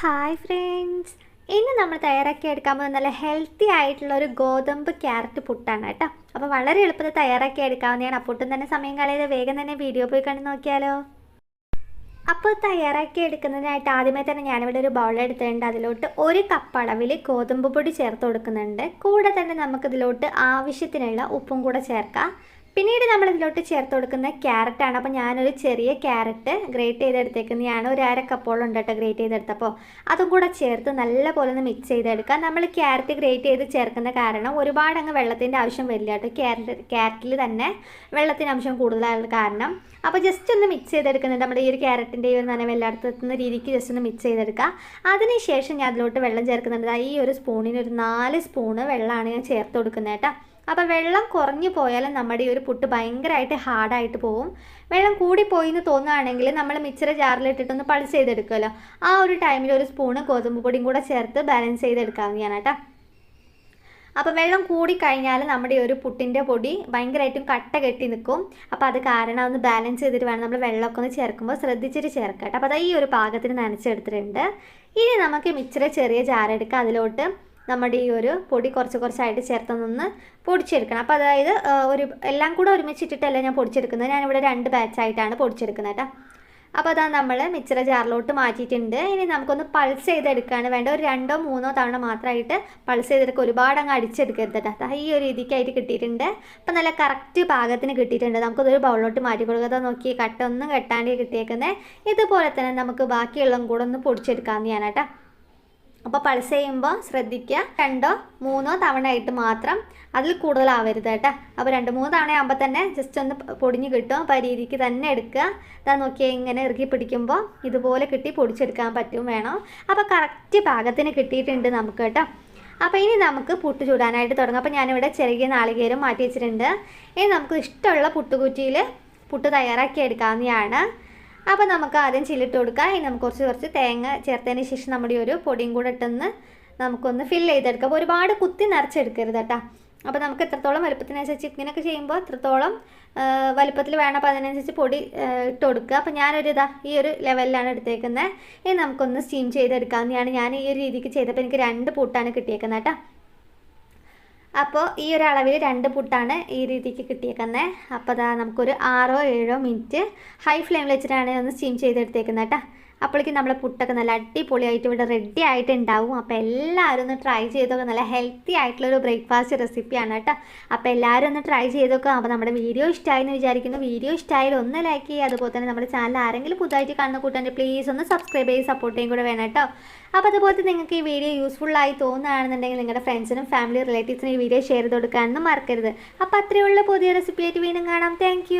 Hi friends ഇന്ന് നമ്മൾ തയ്യാറാക്കി എടുക്കാൻ പോകുന്ന നല്ല ഹെൽത്തി ആയിട്ടുള്ള ഒരു ഗോതമ്പ് ക്യാരറ്റ് പുട്ടാണ് കേട്ടോ. അപ്പോൾ വളരെ എളുപ്പത്തിൽ തയ്യാറാക്കി എടുക്കാവുന്നതാണ്. അപ്പൊട്ടും തന്നെ സമയം കളയാതെ വേഗം തന്നെ വീഡിയോ പോയി കണ്ടു നോക്കിയാലോ? അപ്പോൾ തയ്യാറാക്കി എടുക്കുന്നതിനായിട്ട് ആദ്യമേ തന്നെ ഞാനിവിടെ ഒരു ബൗൾ എടുത്തിട്ടുണ്ട്. അതിലോട്ട് ഒരു കപ്പ് അളവിൽ ഗോതമ്പ് പൊടി ചേർത്ത് കൊടുക്കുന്നുണ്ട്. കൂടെ തന്നെ നമുക്കിതിലോട്ട് ആവശ്യത്തിനുള്ള ഉപ്പും കൂടെ ചേർക്കാം. പിന്നീട് നമ്മൾ ഇതിലോട്ട് ചേർത്ത് കൊടുക്കുന്ന ക്യാരറ്റാണ് അപ്പോൾ ഞാനൊരു ചെറിയ ക്യാരറ്റ് ഗ്രേറ്റ് ചെയ്തെടുത്തേക്കുന്നതാണ് ഒരു അര കപ്പോളം ഉണ്ട് കേട്ടോ ഗ്രേറ്റ് ചെയ്തെടുത്തപ്പോൾ അതും കൂടെ ചേർത്ത് നല്ലപോലെ ഒന്ന് മിക്സ് ചെയ്തെടുക്കാം നമ്മൾ ക്യാരറ്റ് ഗ്രേറ്റ് ചെയ്ത് ചേർക്കുന്ന കാരണം ഒരുപാട് അങ്ങ് വെള്ളത്തിന്റെ ആവശ്യം വരില്ല കേട്ടോ. ക്യാരറ്റ് ക്യാരറ്റിൽ തന്നെ വെള്ളത്തിന്റെ അംശം കൂടുതലായുള്ള കാരണം. അപ്പോൾ ജസ്റ്റ് ഒന്ന് മിക്സ് ചെയ്തെടുക്കുന്നുണ്ട്. നമ്മുടെ ഈ ഒരു ക്യാരറ്റിന്റെ ഒരു നനവ് എല്ലായിടത്തും രീതിക്ക് ജസ്റ്റ് ഒന്ന് മിക്സ് ചെയ്തെടുക്കുക. അതിനുശേഷം ഞാൻ അതിലോട്ട് വെള്ളം ചേർക്കുന്നുണ്ട്. ഈ ഒരു സ്പൂണിന് ഒരു നാല് സ്പൂണ് വെള്ളമാണ് ഞാൻ ചേർത്ത് കൊടുക്കുന്നത് കേട്ടോ. അപ്പോൾ വെള്ളം കുറഞ്ഞു പോയാലും നമ്മുടെ ഈ ഒരു പുട്ട് ഭയങ്കരമായിട്ട് ഹാർഡായിട്ട് പോകും വെള്ളം കൂടിപ്പോയി എന്ന് തോന്നുകയാണെങ്കിൽ നമ്മൾ മിച്ചറ ജാറിലിട്ടിട്ടൊന്ന് പൾസ് ചെയ്തെടുക്കുമല്ലോ ആ ഒരു ടൈമിൽ ഒരു സ്പൂണ് ഗോതമ്പ് പൊടിയും കൂടെ ചേർത്ത് ബാലൻസ് ചെയ്തെടുക്കാവുന്നതാണ് കേട്ടോ. അപ്പോൾ വെള്ളം കൂടി കഴിഞ്ഞാൽ നമ്മുടെ ഈ ഒരു പുട്ടിന്റെ പൊടി ഭയങ്കരമായിട്ടും കട്ട കെട്ടി നിൽക്കും. അപ്പോൾ അത് കാരണം ഒന്ന് ബാലൻസ് ചെയ്തിട്ട് വേണം നമ്മൾ വെള്ളമൊക്കെ ഒന്ന് ചേർക്കുമ്പോൾ ശ്രദ്ധിച്ചിട്ട് ചേർക്കാം കേട്ടോ. അപ്പോൾ അത് ഈ ഒരു പാകത്തിന് നനച്ചെടുത്തിട്ടുണ്ട്. ഇനി നമുക്ക് മിച്ചറ ചെറിയ ജാറെടുക്കുക അതിലോട്ട്. നമ്മുടെ ഈ ഒരു പൊടി കുറച്ച് കുറച്ചായിട്ട് ചേർത്ത് നിന്ന് പൊടിച്ചെടുക്കണം. അപ്പോൾ അതായത് ഒരു എല്ലാം കൂടെ ഒരുമിച്ചിട്ടിട്ടല്ല ഞാൻ പൊടിച്ചെടുക്കുന്നത്? ഞാനിവിടെ രണ്ട് ബാച്ചായിട്ടാണ് പൊടിച്ചെടുക്കുന്നത് കേട്ടോ. അപ്പോൾ അതാ നമ്മൾ മിക്സറ ജാറിലോട്ട് മാറ്റിയിട്ടുണ്ട്. ഇനി നമുക്കൊന്ന് പൾസ് ചെയ്തെടുക്കുകയാണ് വേണ്ട ഒരു രണ്ടോ മൂന്നോ തവണ മാത്രമായിട്ട് പൾസ് ചെയ്തെടുക്കുക ഒരുപാട് അങ്ങ് അടിച്ചെടുക്കരുത് കേട്ടോ. ഈ ഒരു രീതിക്കായിട്ട് കിട്ടിയിട്ടുണ്ട്. അപ്പോൾ നല്ല കറക്റ്റ് പാകത്തിന് കിട്ടിയിട്ടുണ്ട്. നമുക്കതൊരു ബൗളിലോട്ട് മാറ്റി കൊടുക്കുക നോക്കി കട്ടൊന്നും കെട്ടാണ്ട് കിട്ടിയേക്കുന്നത് ഇതുപോലെ തന്നെ നമുക്ക് ബാക്കിയുള്ളതും കൂടെ ഒന്ന് പൊടിച്ചെടുക്കാമെന്ന് കേട്ടോ. അപ്പോൾ പൾസ് ചെയ്യുമ്പോൾ ശ്രദ്ധിക്കുക രണ്ടോ മൂന്നോ തവണ ആയിട്ട് മാത്രം അതിൽ കൂടുതലാവരുത് കേട്ടോ. അപ്പോൾ രണ്ട് മൂന്ന് തവണ ആകുമ്പോൾ തന്നെ ജസ്റ്റ് ഒന്ന് പൊടിഞ്ഞ് കിട്ടും. അപ്പോൾ രീതിക്ക് തന്നെ എടുക്കുക. ഇതാ നോക്കിയാൽ ഇങ്ങനെ ഇറുക്കി പിടിക്കുമ്പോൾ ഇതുപോലെ കിട്ടി പൊടിച്ചെടുക്കാൻ പറ്റും വേണം. അപ്പോൾ കറക്റ്റ് പാകത്തിന് കിട്ടിയിട്ടുണ്ട് നമുക്ക് കേട്ടോ. അപ്പോൾ ഇനി നമുക്ക് പുട്ട് ചൂടാനായിട്ട് തുടങ്ങാം. അപ്പോൾ ഞാനിവിടെ ചെറിയ നാളികേരം മാറ്റി വെച്ചിട്ടുണ്ട്. ഇനി നമുക്ക് ഇഷ്ടമുള്ള പുട്ടുകുറ്റിയിൽ പുട്ട് തയ്യാറാക്കി എടുക്കാവുന്നതാണ്. അപ്പോൾ നമുക്ക് ആദ്യം ചില്ലിട്ട് കൊടുക്കാം. ഇനി നമുക്ക് കുറച്ച് കുറച്ച് തേങ്ങ ചേർത്തതിന് ശേഷം നമ്മുടെ ഒരു പൊടിയും കൂടെ ഇട്ടൊന്ന് നമുക്കൊന്ന് ഫിൽ ചെയ്തെടുക്കാം. അപ്പോൾ ഒരുപാട് കുത്തി നിറച്ചെടുക്കരുത് കേട്ടോ അപ്പോൾ നമുക്ക് എത്രത്തോളം വലുപ്പത്തിനനുസരിച്ച് ഇങ്ങനെയൊക്കെ ചെയ്യുമ്പോൾ എത്രത്തോളം വലുപ്പത്തിൽ വേണം. അപ്പോൾ അതിനനുസരിച്ച് പൊടി ഇട്ട് കൊടുക്കുക. അപ്പോൾ ഞാനൊരു ഇതാ ഈ ഒരു ലെവലിലാണ് എടുത്തേക്കുന്നത് ഇനി നമുക്കൊന്ന് സ്റ്റീം ചെയ്തെടുക്കാമെന്നാണ് ഞാൻ ഈ ഒരു രീതിക്ക് ചെയ്തപ്പോൾ എനിക്ക് രണ്ട് പൂട്ടാണ് കിട്ടിയേക്കുന്നത് കേട്ടോ അപ്പോൾ ഈ ഒരു അളവിൽ രണ്ട് പുട്ടാണ് ഈ രീതിക്ക് കിട്ടിയേക്കുന്നത് അപ്പോൾ അതാ നമുക്കൊരു ആറോ ഏഴോ മിനിറ്റ് ഹൈ ഫ്ലെയിമിൽ വെച്ചിട്ടാണ് ഒന്ന് സ്റ്റീം ചെയ്തെടുത്തേക്കുന്നത് കേട്ടോ അപ്പോഴേക്കും നമ്മളെ പുട്ടൊക്കെ നല്ല അടിപൊളിയായിട്ട് ഇവിടെ റെഡി ആയിട്ട് ഉണ്ടാവും അപ്പോൾ എല്ലാവരും ഒന്ന് ട്രൈ ചെയ്തൊക്കെ നല്ല ഹെൽത്തി ആയിട്ടുള്ളൊരു ബ്രേക്ക്ഫാസ്റ്റ് റെസിപ്പിയാണ് കേട്ടോ. അപ്പോൾ എല്ലാവരും ഒന്ന് ട്രൈ ചെയ്തൊക്കെ അപ്പോൾ നമ്മുടെ വീഡിയോ ഇഷ്ടമായി എന്ന് വിചാരിക്കുന്നു. വീഡിയോ ഇഷ്ടമായാലും ഒന്ന് ലൈക്ക് ചെയ്യുക. അതുപോലെ തന്നെ നമ്മുടെ ചാനൽ ആരെങ്കിലും പുതുതായിട്ട് കാണുന്ന കൂട്ടാൻ പ്ലീസ് ഒന്ന് സബ്സ്ക്രൈബ് ചെയ്ത് സപ്പോർട്ട് ചെയ്യും കൂടെ വേണം കേട്ടോ. അപ്പോൾ അതുപോലെ നിങ്ങൾക്ക് ഈ വീഡിയോ യൂസ്ഫുള്ളായി തോന്നുകയാണെന്നുണ്ടെങ്കിൽ നിങ്ങളുടെ ഫ്രണ്ട്സിനും ഫാമിലി റിലേറ്റീവ്സിനും ഈ വീഡിയോ ഷെയർ ചെയ്ത് കൊടുക്കാനൊന്നും മറക്കരുത്. അപ്പോൾ അത്രയുള്ള പുതിയ റെസിപ്പിയായിട്ട് വീണ്ടും കാണാം. താങ്ക്